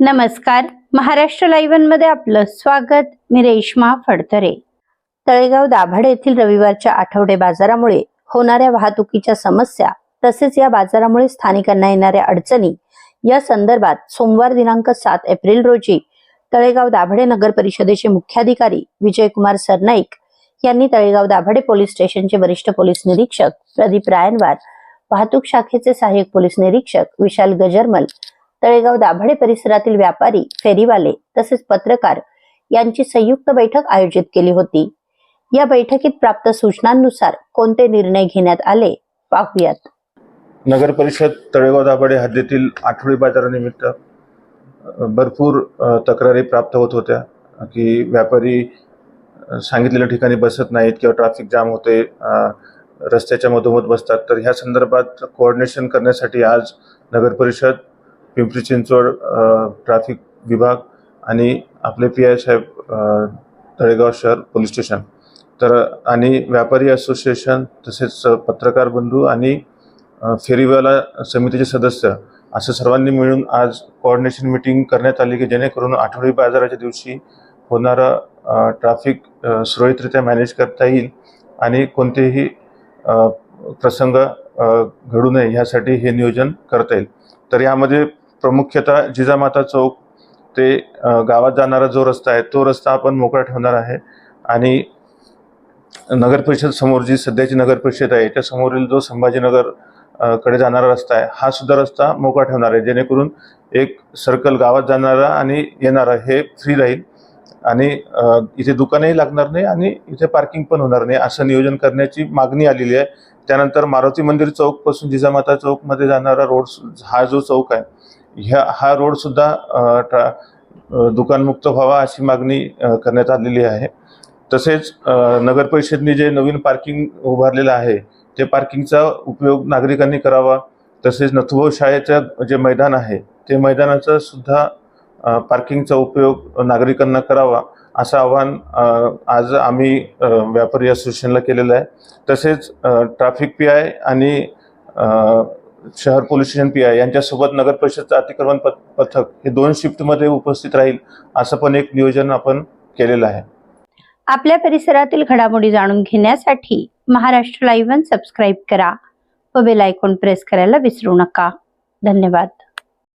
नमस्कार. महाराष्ट्र लाईव्हनमध्ये आपलं स्वागत. मी रेश्मा फडतरे. तळेगाव दाभाड येथील रविवारच्या आठवडे बाजारामुळे होणाऱ्या वाहतुकीच्या समस्या तसेच या बाजारामुळे स्थानिकांना येणाऱ्या अडचणी या संदर्भात सोमवार दिनांक सात एप्रिल रोजी तळेगाव दाभाडे नगर परिषदेचे मुख्याधिकारी विजयकुमार सरनाईक यांनी तळेगाव दाभाडे पोलीस स्टेशनचे वरिष्ठ पोलीस निरीक्षक प्रदीप रायनवार वाहतूक शाखेचे सहाय्यक पोलीस निरीक्षक विशाल गजरमल तळेगाव दाभाडे परिसरातील व्यापारी फेरीवाले तसेच पत्रकार यांची संयुक्त बैठक आयोजित केली होती. या बैठकीत प्राप्त सूचनांनुसार कोणते निर्णय घेण्यात आले? पाहूयात. नगर परिषद तळेगाव दाभाडे हद्दीतील आठवडी बाजारानिमित्त भरपूर तक्रारी प्राप्त होत होत्या की व्यापारी सांगितलेल्या ठिकाणी बसत नाहीत किंवा ट्रॅफिक जाम होते रस्त्याच्या मधोमध बसतात. तर ह्या संदर्भात कोऑर्डिनेशन करण्यासाठी आज नगर परिषद पिंपरी चिंचवड ट्रॅफिक विभाग आणि आपले पी आय साहेब तळेगाव शहर पोलीस स्टेशन. तर आणि व्यापारी असोसिएशन तसेच पत्रकार बंधू आणि फेरीवाला समितीचे सदस्य असं सर्वांनी मिळून आज कोऑर्डिनेशन मिटिंग करण्यात आली की जेणेकरून आठवडी बाजाराच्या दिवशी होणारा ट्रॅफिक सुरळीतरित्या मॅनेज करता येईल आणि कोणतेही प्रसंग घडू नये ह्यासाठी हे नियोजन करता येईल. तर यामध्ये प्रामुख्यतः जिजामाता चौक ते गावात जाणारा जो रस्ता आहे तो रस्ता आपण मोकळा ठेवणार आहे. आणि नगर परिषद समोर जी सध्याची नगर परिषद आहे त्यासमोरील जो संभाजीनगरकडे जाणारा रस्ता आहे हा सुद्धा रस्ता मोकळा ठेवणार आहे. जेणेकरून एक सर्कल गावात जाणारा आणि येणारा हे फ्री राहील. आणि इथे दुकानही लागणार नाही आणि इथे पार्किंग पण होणार नाही असं नियोजन करण्याची मागणी आलेली आहे. त्यानंतर मारुती मंदिर चौकपासून जिजामाता चौकमध्ये जाणारा रोड हा जो चौक आहे ह्या हा रोडसुद्धा ट्रा दुकानमुक्त व्हावा अशी मागणी करण्यात आलेली आहे. तसेच नगर परिषदने जे नवीन पार्किंग उभारलेलं आहे ते पार्किंगचा उपयोग नागरिकांनी करावा. तसेच नथुभाऊ शाळेचं जे मैदान आहे ते मैदानाचा सुद्धा पार्किंगचा उपयोग नागरिकांना करावा असं आवाहन आज आम्ही व्यापारी असोसिएशनला केलेलं आहे. तसेच ट्राफिक ट्रॅफिक पी आय आणि शहर पोलीस स्टेशन पी आय यांच्यासोबत नगर परिषदचं अतिक्रमण पथक हे दोन शिफ्टमध्ये उपस्थित राहील असं पण एक नियोजन आपण केलेलं आहे. आपल्या परिसरातील घडामोडी जाणून घेण्यासाठी महाराष्ट्र लाईव्ह सबस्क्राईब करा व बेल आयकॉन प्रेस करायला विसरू नका. धन्यवाद.